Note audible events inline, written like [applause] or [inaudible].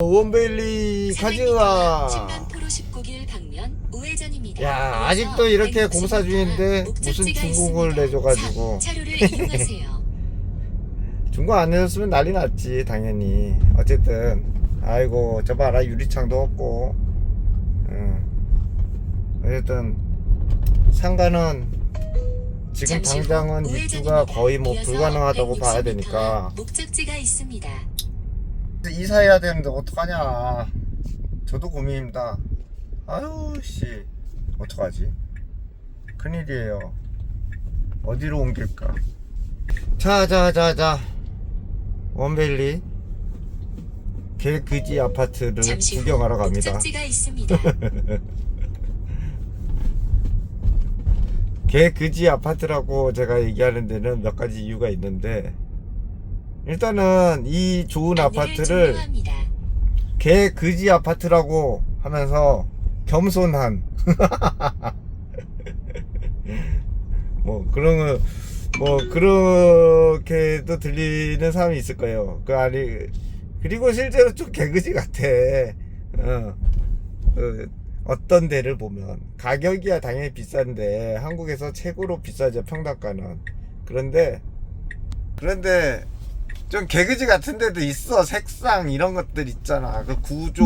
원베일리 가즈와 신간포로 19길 방면 우회전입니다. 야, 아직도 이렇게 150m 공사 중인데 무슨 있습니다. 내줘가지고. 3차로를 이용하세요. [laughs] 중고 안 내줬으면 난리 났지 당연히 어쨌든 아이고 저 봐라 유리창도 없고 응. 어쨌든 상가는 지금 당장은. 입주가 거의 뭐 불가능하다고 160m 봐야 되니까 목적지가 있습니다. 이사해야 되는데 어떡하냐. 저도 고민입니다. 아유 씨. 어떡하지? 큰일이에요. 어디로 옮길까? 자자자자. 원벨리. 개그지 아파트를 구경하러 갑니다. [laughs] 개그지 아파트라고 제가 얘기하는 데는 몇 가지 이유가 있는데 일단은 이 좋은 아파트를. 개 그지 아파트라고 하면서 겸손한 [laughs] 뭐 그런 뭐 그렇게도 들리는 사람이 있을 거예요. 그 아니 그리고 실제로 좀 개그지 같아. 어. 그 어떤 데를 보면 가격이야 당연히 비싼데 한국에서 최고로 비싸죠 평당가는 그런데 그런데 좀 개그지 같은 데도 있어. 색상 이런 것들 있잖아. 그 구조